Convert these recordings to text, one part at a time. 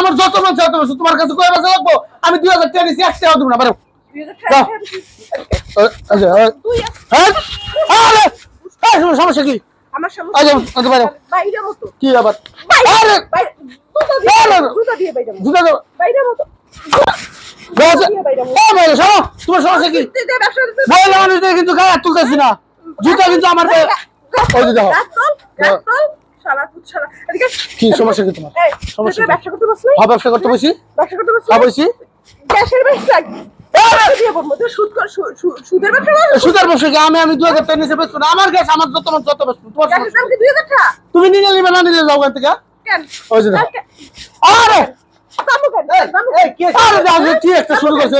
আমার যত মন তত বেশি। তোমার কাছে কয় বেচা লাগবো আমি দুই হাজার টাকা নিচ্ছি এক টাকা দেবো না। দিছি। আচ্ছা হ্যাঁ সমস্যা কি আমার সমস্যা আচ্ছা। আচ্ছা আবার জুতা দাও বাইরে মতো তোমার সমস্যা কি মহিলা মানুষদের কিন্তু গায়ে তুলতেছি না জুতা কিন্তু আমার ওই দেখো কি সমস্যা কি তোমার? সমস্যা ব্যবসা করতে পারছিস হ্যাঁ ব্যবসা করতে বসি। ব্যবসা করতে পারছিস হ্যাঁ না? বসি ব্যবসা? তুমি নিলে নিবে না নিলে যাও থেকে? আরে! কি? একটা শুরু করছে?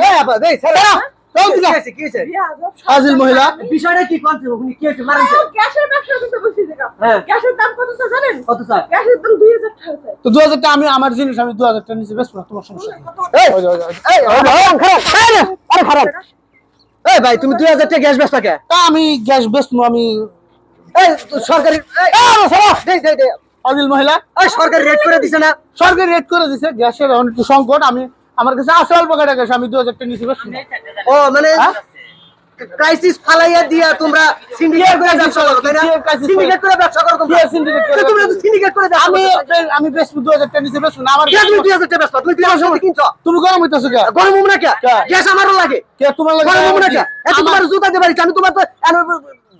এই আব্বা, এই, ছেড়ে। দাঁড়া, যাও কি দিকে। হয়েছে, কি হয়েছে? বিয়ে আজব, ফাজিল মহিলা। বিষয়টা কি কোন উনি কি হয়েছে মারেন গ্যাসের ব্যবসা করতে বসছি দেখা। হ্যাঁ। গ্যাসের দাম কত তা জানেন? কত স্যার গ্যাসের দাম দুই হাজার টাকা তো দু হাজার টাকা আমি আমার জিনিস আমি দু হাজার টাকা নিচে বেচবো না তোমার সমস্যা এই ওই যে, ওই যে, ওই যে। এই খারাপ খারাপ এই রে, আরে খারাপ এই ভাই তুমি 2000 টাকা গ্যাস বেচতা কে আমি গ্যাস বেচবো আমি এই সরকারি এই মহিলা এই সরকারি রেট করে দিছে না সরকার রেট করে দিছে গ্যাসের একটু সংকট আমি আমার কাছে আছে অল্প টাকা গ্যাস আমি দু হাজার টাকা নিচে বেচবো ও মানে হ্যাঁ? ক্রাইসিস ফালাইয়া দিয়া তোমরা সিন্ডিকেট করে ব্যবসা করো তাই না? সিন্ডিকেট করে ব্যবসা করো তোমরা। syndicate করে তোমরা তো সিন্ডিকেট করে আমি আমি দু হাজার টাকা নিচে বেচবো না আমার কে তুমি 2000 টাকা বেচবা তুমি 2000 টাকা কিনছো? তুমি গরম হইতেছো কে? গরম হব না কে? গ্যাস আমারও লাগে। কে? তোমার লাগে গরম হব না কে? এত তোমার জুতা বাড়ি আমি তোমার তো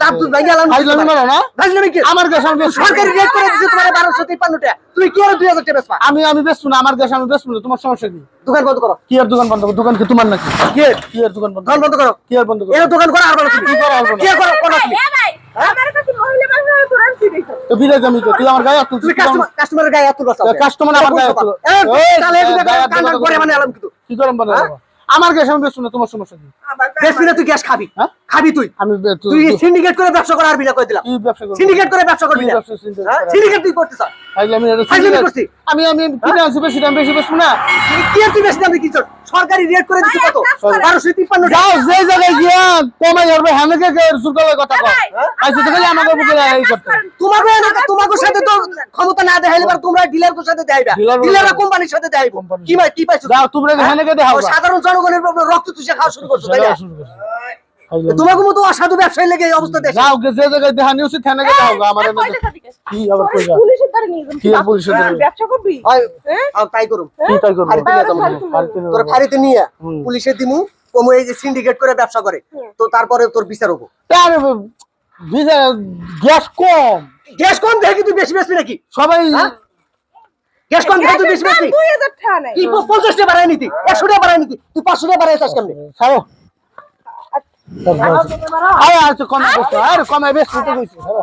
দাম তুই ভাই গেলাম ফাইজলামি মারো না? ভাইজলামি কি আমার গ্যাস আমি বেচবো না। সরকারি রেট করে দিছে তোমার 1253 টাকা তুই কি আর 2000 টাকা বেচবা? আমি আমি বেচবো না আমার গ্যাস আমি বেচবো না তোমার সমস্যা কি? দোকান বন্ধ করো। কি আর দোকান বন্ধ করো? দোকান কি তোমার নাকি? কি? কি আর দোকান বন্ধ দোকান বন্ধ করো। কি আর বন্ধ করো? এর দোকান করা আর বলো তুমি। কি করা হবে না? কি করো করো তুমি আমার কাছে মহিলা মানুষ হলে তোর আমি তো। তো বিরাজ তো তুই আমার গায়ে হাত তুই কাস্টমার গায়ে আমার গায়ে এই, তাহলে কান্না করে মানে কিন্তু। কি গরম বানাবো? আমার গ্যাস আমি বেচবো না তোমার সমস্যা কি? আমার কাছে বেশি না তুই গ্যাস খাবি। হ্যাঁ? খাবি তুই। আমি তুই সিন্ডিকেট করে ব্যবসা করা আরবি না কই দিলাম? কি সিন্ডিকেট করে ব্যবসা করবি না? syndicate হ্যাঁ? সিন্ডিকেট তুই করতে চাস। আমি আমি কিনে আনছি বেশি দাম বেশি বেচবো না। কি আর তুই বেশি দামে কিনছ সরকারি রেট করে ভাই, কত? এক কাজ করে। 1253 টাকা। যাও যে জায়গায় গিয়া কমাই যাবে হামেকে সুরকালের কথা ভাই, আইসো তো খালি আমাকে বুকে এই করতে তোমাকে এনে- তোমাকে সাথে তো ক্ষমতা না দেখাইলে পার তোমরা ডিলারের সাথে দেখাইবা। Dealer বলতে- কোম্পানির সাথে দেখাইবো। কি ভাই কি পাইছো? যাও তোমরা হ্যাঁ? হামেকে দেখাও সাধারণ জনগণের রক্ত চুষে খাওয়া শুরু করছ তাই না। তোমাকে মতো অসাধু ব্যবসায়ী লেগে এই অবস্থা দেখো যাও যে জায়গায় দেখা নিউজ থানাকে দেখাও গো, আমার? কি আবার কই যা পুলিশের দ্বারা নিয়ে যাব। কি আর পুলিশের দ্বারা? হ্যাঁ, ব্যবসা করবি? হয়? হ্যাঁ? তাই করুম। কি তাই করব। ফাড়িতে নিয়ে যাব। তোর। ফাড়িতে নিয়ে। পুলিশে দিমু কমু এই যে সিন্ডিকেট করে ব্যবসা করে। তো তারপরে তোর বিচার হব। গ্যাস কম গ্যাস কম দেখে কিন্তু বেশি বেশি নাকি সবাই হ্যাঁ? গ্যাস কম দেখে তুই বেশি বেশি কি পঞ্চাশ টাকা বাড়াই নিতি একশো টাকা বাড়াই নিতি তুই পাঁচশো টাকা বাড়াই চাস কেমনি ছাড়ো। আরে আচ্ছা কমে বেশ কমে বেশ তো কইছি ছাড়ো